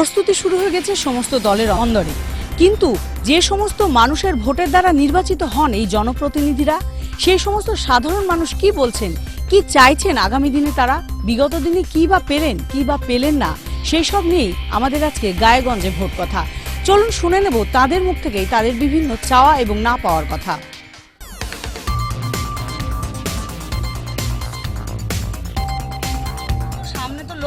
প্রস্তুতি শুরু হয়ে গেছে সমস্ত দলের অন্দরে। কিন্তু যে সমস্ত মানুষের ভোটের দ্বারা নির্বাচিত হন এই জনপ্রতিনিধিরা, সেই সমস্ত সাধারণ মানুষ কি বলছেন? কি চাইছেন আগামী দিনে তারা? বিগত দিনে কি বা পেলেন, কি বা পেলেন না? সেই সব নিয়েই আমাদের আজকে গায়েগঞ্জে ভোট কথা। চলুন শুনে নেব তাদের মুখ থেকেই তাদের বিভিন্ন চাওয়া এবং না পাওয়ার কথা।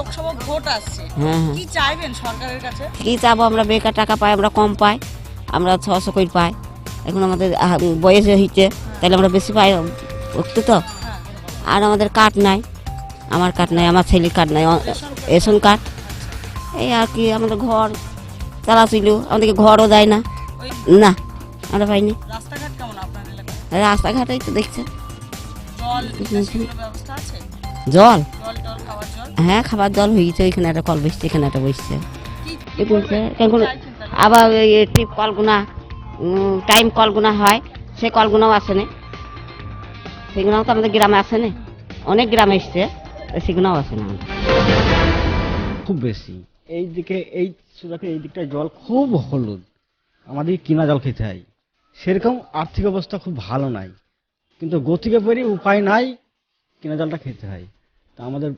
লোকসভা ভোট আসছে। হ্যাঁ হ্যাঁ কি চাইবেন সরকারের কাছে? কি চাবো আমরা? বেকার টাকা পাই আমরা কম পাই আমরা ছশো করে পাই। এখন আমাদের বয়স হয়েছে তাহলে আমরা বেশি পাই। উঠতে তো। আর আমাদের কার্ড নাই আমার কার্ড নাই আমার ছেলের কার্ড নাই রেশন কার্ড। এই আর কি আমাদের ঘর চালাছিল আমাদেরকে ঘরও দেয় না। না আমরা পাইনি। রাস্তাঘাটেই তো দেখছে জল জল? হ্যাঁ খাবার জল হয়েছে ওইখানে একটা কল বসছে এখানে একটা বসছে। আবার টিপ কলগুনা টাইম কলগুনা হয় সে কলগুনাও আসে না। সেগুলোও তো আমাদের গ্রামে আসে না। অনেক গ্রামে এসছে সেগুলোও আসে না খুব বেশি। এই দিকে এই সুরাকে এই দিকটায় জল খুব হলুদ। আমাদের কিনা জল খেতে হয়। সেরকম আর্থিক অবস্থা খুব ভালো নাই। কিন্তু গতিকে পরি উপায় নাই কিনা জলটা খেতে হয়। তা আমাদের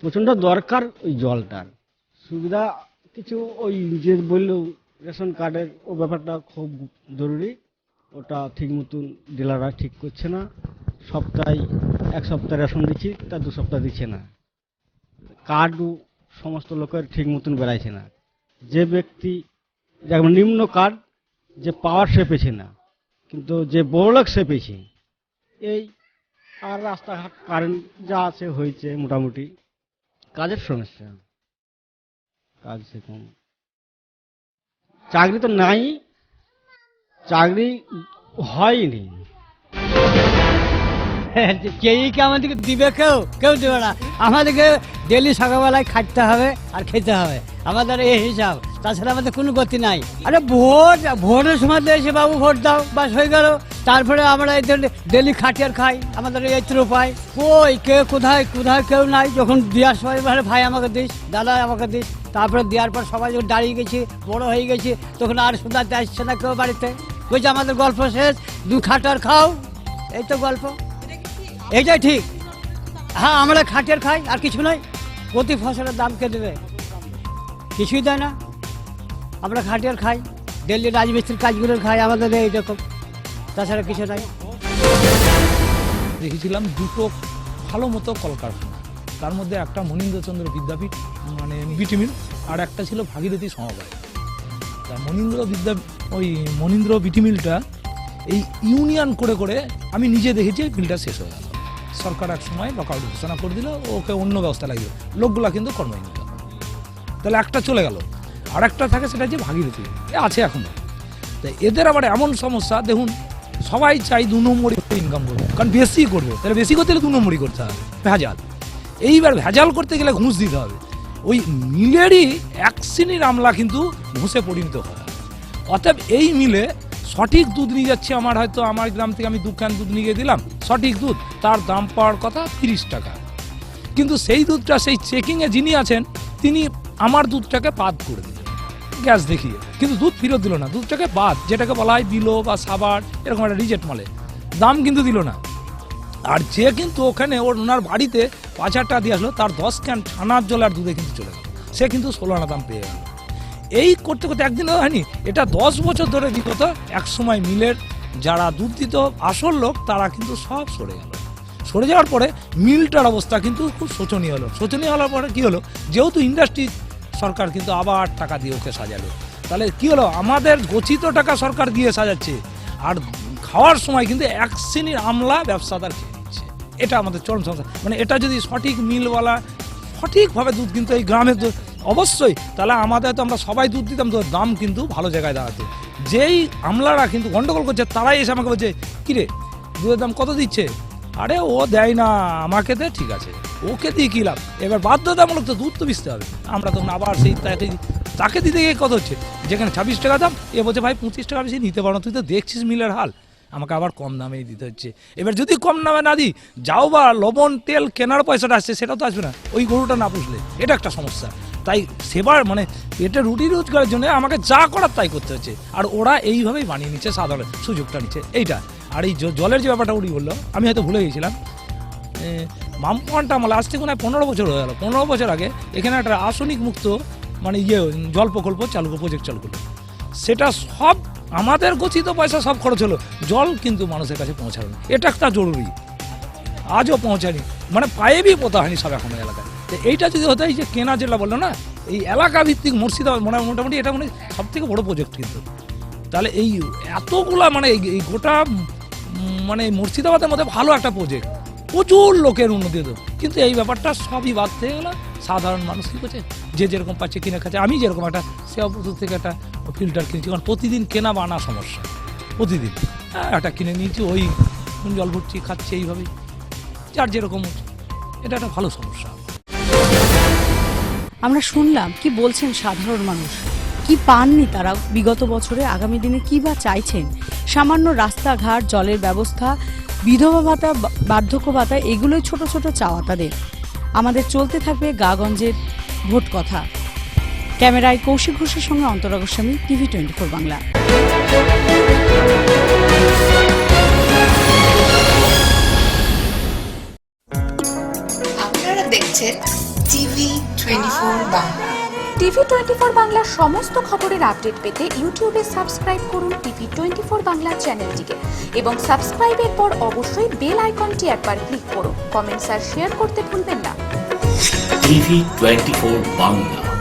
প্রচণ্ড দরকার ওই জলটার। সুবিধা কিছু ওই যে বলল রেশন কার্ডের, ও ব্যাপারটা খুব জরুরি। ওটা ঠিক মতন ডিলাররা ঠিক করছে না। সপ্তাহে এক সপ্তাহ রেশন দিচ্ছি, তা দু সপ্তাহ দিচ্ছে না। কার্ডও সমস্ত লোকের ঠিক মতন বেড়াইছে না। যে ব্যক্তি যেমন নিম্ন কার্ড, যে পাওয়ার সে পেছে না। কিন্তু যে বড়লোক সে পেয়েছে, এই আর রাস্তাঘাট কারেন্ট যা আছে হয়েছে মোটামুটি। কাজের সমস্যা? কাজ সেরকম। চাকরি তো নাই চাকরি হয়নি। কেউই কি আমাদেরকে দিবে কেউ কেউ দেবে না। আমাদেরকে ডেলি সকালবেলায় খাটতে হবে আর খেতে হবে। আমাদের এই হিসাব। তাছাড়া আমাদের কোনো গতি নাই। আরে ভোট ভোটের সময় এসে বাবু ভোট দাও বাস হয়ে গেল। তারপরে আমরা এই ডেলি খাটি আর খাই আমাদের এই তো উপায়। কই কে কোথায় কোথায় কেউ নাই যখন দেওয়ার সময় বলে, ভাই আমাকে দিস দাদা আমাকে দিস। তারপরে দেওয়ার পর সবাই যখন দাঁড়িয়ে গেছি বড় হয়ে গেছি তখন আর শুধাতে আসছে না কেউ বাড়িতে। বলছে আমাদের গল্প শেষ দু খাটার খাও। এই তো গল্প। এইটাই ঠিক। হ্যাঁ আমরা খাটের খাই, আর কিছু নয়, প্রতি ফসলের দাম কে দেবে? কিছুই দেয় না। আমরা খাটের খাই ডেলি রাজমিস্ত্রির কাজগুলো খাই, আমাদের দেয় এইরকম তাছাড়া কিছু নাই। দেখেছিলাম দুটো ভালো মতো কলকারখানা। তার মধ্যে একটা মনীন্দ্রচন্দ্র বিদ্যাপীঠ মানে বিটি মিল আর একটা ছিল ভাগীরথী সমবায়। তা মনীন্দ্র বিদ্যা ওই মনীন্দ্র বিটিমিলটা এই ইউনিয়ন করে করে আমি নিজে দেখেছি মিলটা শেষ হয়ে গেল। সরকার এক সময় লকআউট ঘোষণা করে দিল, ওকে অন্য ব্যবস্থা লাগিয়ে। লোকগুলা কিন্তু কর্মহীন তাহলে একটা চলে গেল। আর একটা থাকে সেটা হচ্ছে ভাগীরথী এ আছে এখনও। তো এদের আবার এমন সমস্যা, দেখুন, সবাই চাই দু নম্বরই ইনকাম করবে। কারণ বেশি করবে। তাহলে বেশি করতে গেলে দু নম্বরই করতে হবে। ভেজাল। এইবার ভেজাল করতে গেলে ঘুষ দিতে হবে। ওই মিলেরই এক শ্রেণির আমলা কিন্তু ঘুষে পরিণত হয়। অতএব এই মিলে সঠিক দুধ নিয়ে যাচ্ছে, আমার হয়তো আমার গ্রাম থেকে আমি দু ক্যান দুধ নিয়ে দিলাম, সঠিক দুধ, তার দাম পাওয়ার কথা তিরিশ টাকা। কিন্তু সেই দুধটা, সেই চেকিংয়ে যিনি আছেন, তিনি আমার দুধটাকে বাদ করে দিলেন। গ্যাস দেখিয়ে, কিন্তু দুধ ফেরত দিল না, দুধটাকে বাদ, যেটাকে বলা হয় বিলো বা সাবার এরকম একটা রিজেক্ট মালে। দাম কিন্তু দিল না। আর যে কিন্তু ওখানে ওর ওনার বাড়িতে পাঁচ হাজার টাকা দিয়ে আসলো, তার দশ ক্যান ছানার জল আর দুধে কিন্তু চলে গেল। সে কিন্তু ষোলো আনা দাম পেয়ে গেল। এই করতে করতে একদিন হয়নি, এটা দশ বছর ধরে বিগত, এক সময় মিলের যারা দুধ দিত আসল লোক, তারা কিন্তু সব সরে গেল। সরে যাওয়ার পরে মিলটার অবস্থা কিন্তু খুব শোচনীয় হলো। শোচনীয় হওয়ার পরে কী হলো? যেহেতু ইন্ডাস্ট্রি সরকার কিন্তু আবার টাকা দিয়ে ওকে সাজালো। তাহলে কি হলো? আমাদের গচ্ছিত টাকা সরকার দিয়ে সাজাচ্ছে। আর খাওয়ার সময় কিন্তু এক শ্রেণির আমলা ব্যবসাদার খেয়ে নিচ্ছে। এটা আমাদের চরম সমস্যা। মানে এটা যদি সঠিক মিলওয়ালা সঠিকভাবে দুধ কিন্তু এই গ্রামের অবশ্যই তাহলে আমাদের তো আমরা সবাই দুধ দিতাম তো দাম কিন্তু ভালো জায়গায় দাঁড়াতো। যেই আমলারা কিন্তু গন্ডগোল করছে তারাই এসে আমাকে বলছে কিরে দুধের দাম কত দিচ্ছে? আরে ও দেয় না আমাকে দে ঠিক আছে। ওকে দিয়ে কি লাভ? এবার বাধ্যতামূলক তো দুধ তো বিচতে হবে। আমরা তো আবার সেই তাকে তাকে দিতে গিয়ে কত হচ্ছে? যেখানে ছাব্বিশ টাকা দাম এ বলছে ভাই পঁচিশ টাকা বেশি নিতে পারো না, তুই তো দেখছিস মিলের হাল। আমাকে আবার কম দামেই দিতে হচ্ছে। এবার যদি কম দামে না দিই, যাও বা লবণ, তেল, কেনার পয়সাটা আসছে, সেটা তো আসবে না। ওই গরুটা না পুষলে, এটা একটা সমস্যা। তাই সেবার মানে পেটে রুটি রোজগারের জন্য আমাকে যা করার তাই করতে হচ্ছে। আর ওরা এইভাবেই বানিয়ে নিচ্ছে, সাধারণ সুযোগটা নিচ্ছে, এইটা। আর এই জলের যে ব্যাপারটা উনি বলল, আমি হয়তো ভুলে গেছিলাম। মামপয়েন্ট আমল আজ থেকে মনে পনেরো বছর হয়ে গেল। পনেরো বছর আগে এখানে একটা আসনিক মুক্ত মানে ইয়ে জল প্রকল্প চালু প্রজেক্ট চালু করল। সেটা সব আমাদের গচ্ছিত পয়সা সব খরচ হলো। জল কিন্তু মানুষের কাছে পৌঁছালো না। এটা একটা জরুরি। আজও পৌঁছায়নি। মানে পায়েবি পোতা হয়নি সব এখন এলাকায়। তো এইটা যদি হতো যে কেনা যেটা বলল না, এই এলাকা ভিত্তিক মুর্শিদাবাদ মানে মোটামুটি এটা মানে সব থেকে বড় প্রজেক্ট কিন্তু। তাহলে এই এতগুলা মানে এই- গোটা মানে মুর্শিদাবাদের মধ্যে ভালো একটা প্রজেক্ট প্রচুর লোকের উন্নতি হতো। কিন্তু এই ব্যাপারটা সবই বাদ থেকে গেল। সাধারণ মানুষ কী করছে? যে যেরকম পাচ্ছে কিনে খাচ্ছে। আমি যেরকম একটা সেবা থেকে একটা ফিল্টার কিনছি। কারণ প্রতিদিন কেনা বানা সমস্যা। প্রতিদিন। হ্যাঁ একটা কিনে নিয়েছি, ওই জল ভরছি খাচ্ছে এইভাবেই। যার যেরকম এটা একটা ভালো সমস্যা। আমরা শুনলাম, কি বলছেন সাধারণ মানুষ? কি পাননি তারা বিগত বছরে? আগামী দিনে কি বা চাইছেন? সামান্য রাস্তাঘাট, জলের ব্যবস্থা, বিধবা ভাতা বার্ধক্য ভাতা, এগুলোই ছোট ছোট চাওয়া তাদের। আমাদের চলতে থাকবে গাগঞ্জের ভোট কথা। ক্যামেরায় কৌশিক ঘোষের সঙ্গে Antara Goswami TV twenty four Bangla. আপনারা দেখছেন TV twenty four Bangla. TV twenty four বাংলার সমস্ত খবরের আপডেট পেতে ইউটিউবে সাবস্ক্রাইব করুন টিভি টোয়েন্টি ফোর বাংলা চ্যানেলটিকে এবং সাবস্ক্রাইবের পর অবশ্যই বেল আইকনটি একবার ক্লিক করুন। কমেন্টস আর শেয়ার করতে ভুলবেন না। TV twenty four Bangla.